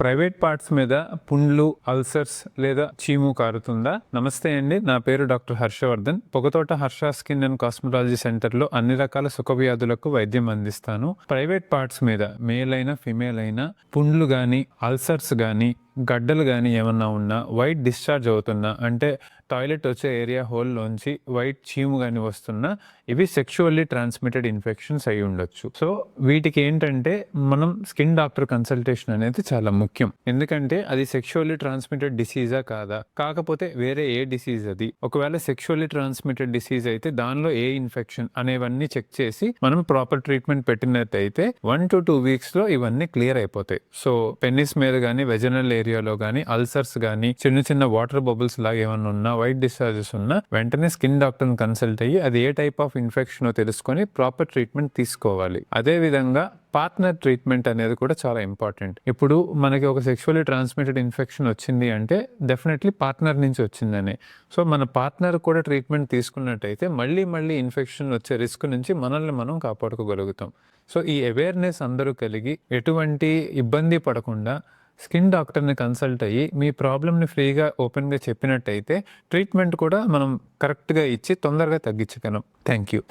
Private parts మీద పుండ్లు ulcers లేదా చీము కారుతుందా? నమస్తే అండి నా పేరు doctor Harshavardhan. Pogathota Harsha skin and cosmetology సెంటర్లో అన్ని రకాల సుఖ వ్యాధులకు వైద్యం అందిస్తాను. ప్రైవేట్ పార్ట్స్ మీద మేల్ అయినా ఫిమేల్ అయినా పుండ్లు కానీ అల్సర్స్ కానీ గడ్డలు కానీ ఏమన్నా ఉన్నా వైట్ డిశ్చార్జ్ అవుతున్నా అంటే టాయిలెట్ వచ్చే ఏరియా హోల్లోంచి వైట్ చీము కానీ వస్తున్నా ఇవి సెక్షువల్లీ ట్రాన్స్మిటెడ్ ఇన్ఫెక్షన్స్ అయి ఉండొచ్చు. సో వీటికి ఏంటంటే మనం స్కిన్ డాక్టర్ కన్సల్టేషన్ అనేది చాలా ముఖ్యం. ఎందుకంటే అది సెక్షువల్లీ ట్రాన్స్మిటెడ్ డిసీజా కాదా? కాకపోతే వేరే ఏ డిసీజ్ అది? ఒకవేళ సెక్షువల్లీ ట్రాన్స్మిటెడ్ డిసీజ్ అయితే దానిలో ఏ ఇన్ఫెక్షన్ అనేవన్నీ చెక్ చేసి మనం ప్రాపర్ ట్రీట్మెంట్ పెట్టినట్టయితే వన్ టు టూ వీక్స్లో ఇవన్నీ క్లియర్ అయిపోతాయి. సో పెన్నిస్ మీద కానీ వెజనల్ ఏరియాలో కానీ అల్సర్స్ కానీ చిన్న చిన్న వాటర్ బబుల్స్ లాగా ఏమన్నా ఉన్నా వైట్ డిశ్చార్జెస్ ఉన్నా వెంటనే స్కిన్ డాక్టర్ని కన్సల్ట్ అయ్యి అది ఏ టైప్ ఆఫ్ ఇన్ఫెక్షన్ తెలుసుకొని ప్రాపర్ ట్రీట్మెంట్ తీసుకోవాలి. అదే విధంగా పార్ట్నర్ ట్రీట్మెంట్ అనేది కూడా చాలా ఇంపార్టెంట్. ఇప్పుడు మనకి ఒక సెక్షువల్లీ ట్రాన్స్మిటెడ్ ఇన్ఫెక్షన్ వచ్చింది అంటే డెఫినెట్లీ పార్ట్నర్ నుంచి వచ్చిందని. సో మన పార్ట్నర్ కూడా ట్రీట్మెంట్ తీసుకున్నట్టయితే మళ్ళీ మళ్ళీ ఇన్ఫెక్షన్ వచ్చే రిస్క్ నుంచి మనల్ని మనం కాపాడుకోగలుగుతాం. సో ఈ అవేర్నెస్ అందరూ కలిగి ఎటువంటి ఇబ్బంది పడకుండా స్కిన్ డాక్టర్ని కన్సల్ట్ అయ్యి మీ ప్రాబ్లమ్ని ఫ్రీగా ఓపెన్గా చెప్పినట్టయితే ట్రీట్మెంట్ కూడా మనం కరెక్ట్గా ఇచ్చి తొందరగా తగ్గించగలం. Thank you.